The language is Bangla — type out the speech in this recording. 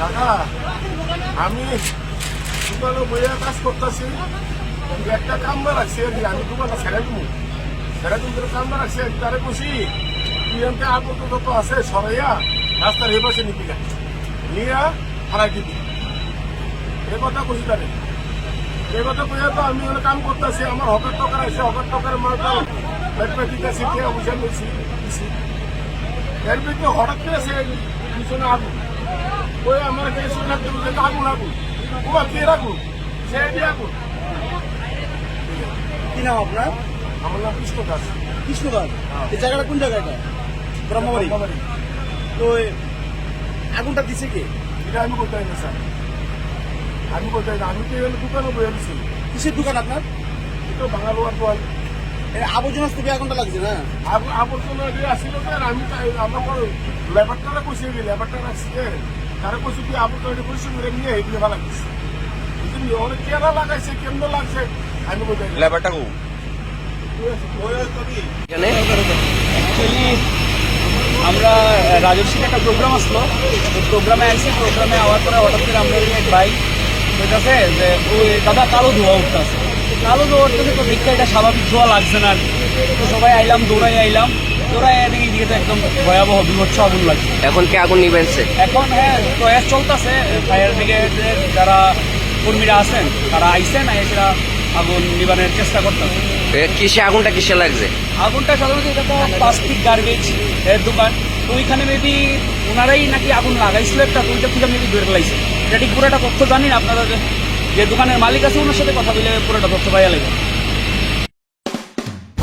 কাকা আমি দোকানে বইয়া কাজ করতেছি। একটা কামরা রাখছি আর আমি দোকানটা ছেড়ে দিব ছেড়ে দিব কামরা রাখছি আর তারে খুশি পিএমকে আপাতত যত আছে, সরাইয়া রাস্তার এই পাশে নিবি না নিয়ে হারাই দিবি। এ কথা খুশি তারে। এ কথা কইয়া তো আমি ওখানে কাম করতেছি, আমার হকার টকার আছে, হকার টকার মালটা ব্যাটপে ঠিক আছে কে বুঝে নিয়েছি। এর ভিতরে হঠাৎ করে সে পিছনে আগুন। ওই আমার শুনে দিল যে আগুন আগুন। ও কে আগুন? সে দিয়ে আগুন। কি নাম আপনার? আমার নাম কৃষ্ণ দাস। কৃষ্ণদাস এই জায়গাটা কোন জায়গাটা ব্রহ্মবাড়ি। তো আগুনটা দিছে কে? এটা আমি বলতে না স্যার। আমি বলতে না। আমি তো এখানে দোকানে বয়ে আছি কিসের দোকান আপনার? তো বাঙালোয়ার দোয়াল আবর্জনা স্তূপে লাগছে না? আব- আবর্জনা আর আমি আমার লেবারটারা কইছে লেবারটা রাখছি তারা কইছে কি আবর্জনা পরিষ্কার করে নিয়ে এগুলো ভালো লাগছে। কিন্তু অনেক কেনা লাগাইছে কেন্দ্র লাগছে আমি বলতে লেবারটা কো আমরা রাজস্বীর একটা প্রোগ্রাম আসলো প্রোগ্রামে আসছি প্রোগ্রামে আওয়ার পরে হঠাৎ করে আমরা এক ভাই বলতেছে যে ওই দাদা কালো ধোয়া উঠতেছে কালো ধোয়া উঠতেছে তো দেখতে এটা স্বাভাবিক ধোয়া লাগছে না। আর। তো সবাই আইলাম দৌড়াই আইলাম। দিকে একদম ভয়াবহ বিভৎস আগুন লাগছে এখন কি আগুন নিবেনছে এখন হ্যাঁ প্রয়াস চলতেছে ফায়ার ব্রিগেডের যারা কর্মীরা আছেন তারা আইসেন এসেরা আগুন নিবানের চেষ্টা করতেছে। এ, কিসে আগুনটা কিসে লাগছে? আগুনটা সাধারণত এটা তো প্লাস্টিক গার্বেজ এর দোকান। তো ওইখানে মেবি ওনারাই নাকি আগুন লাগাইছিল একটা তো ওইটা থেকে মেবি ধরে ফেলাইছে এটা ঠিক পুরোটা তথ্য জানি না আপনারা যে- যে দোকানের মালিক আছে ওনার সাথে কথা বলে পুরোটা তথ্য পাইয়া লাগবে।